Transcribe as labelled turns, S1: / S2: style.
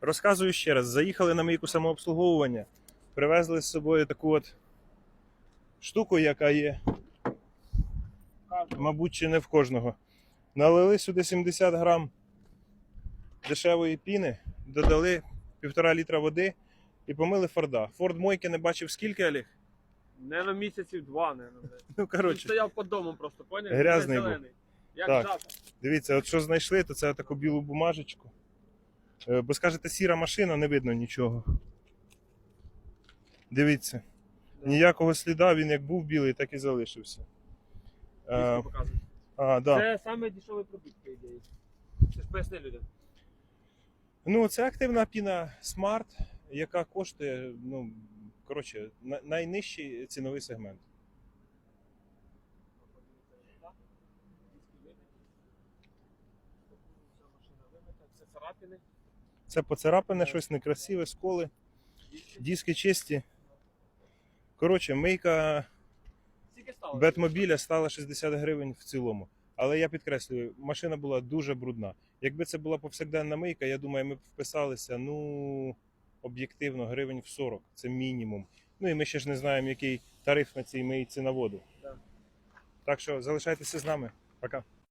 S1: Розказую ще раз: заїхали на мийку самообслуговування, привезли з собою таку от штуку, яка є, мабуть, чи не в кожного. Налили сюди 70 грам дешевої піни, додали півтора літра води і помили Форда. Форд мойки не бачив скільки, Олег?
S2: Не на місяців два, не на
S1: Ну,
S2: Він
S1: коротше,
S2: стояв під домом просто, поняв?
S1: Грязний був.
S2: зелений. Як
S1: Так.
S2: жаба.
S1: дивіться, от що знайшли, то це таку білу бумажечку. Е, Бо скажете, сіра машина, не видно нічого. Дивіться. Ніякого сліда, він як був білий, так і залишився. Е,
S2: показує.
S1: а, да.
S2: Це саме дешевий продукт, по ідеї. Ти ж поясни людям.
S1: Ну, це активна піна Smart, яка коштує, ну, коротше, на- найнижчий ціновий сегмент.
S2: Це царапини.
S1: Це поцарапане щось некрасиве, сколи, диски чисті. Коротше, мийка Бетмобіля стала 60 гривень в цілому. Але я підкреслюю, машина була дуже брудна. Якби це була повсякденна мийка, я думаю, ми б вписалися, ну, об'єктивно, гривень в 40. Це мінімум. Ну і ми ще ж не знаємо, який тариф на цій мийці на воду. Так що залишайтеся з нами. Пока.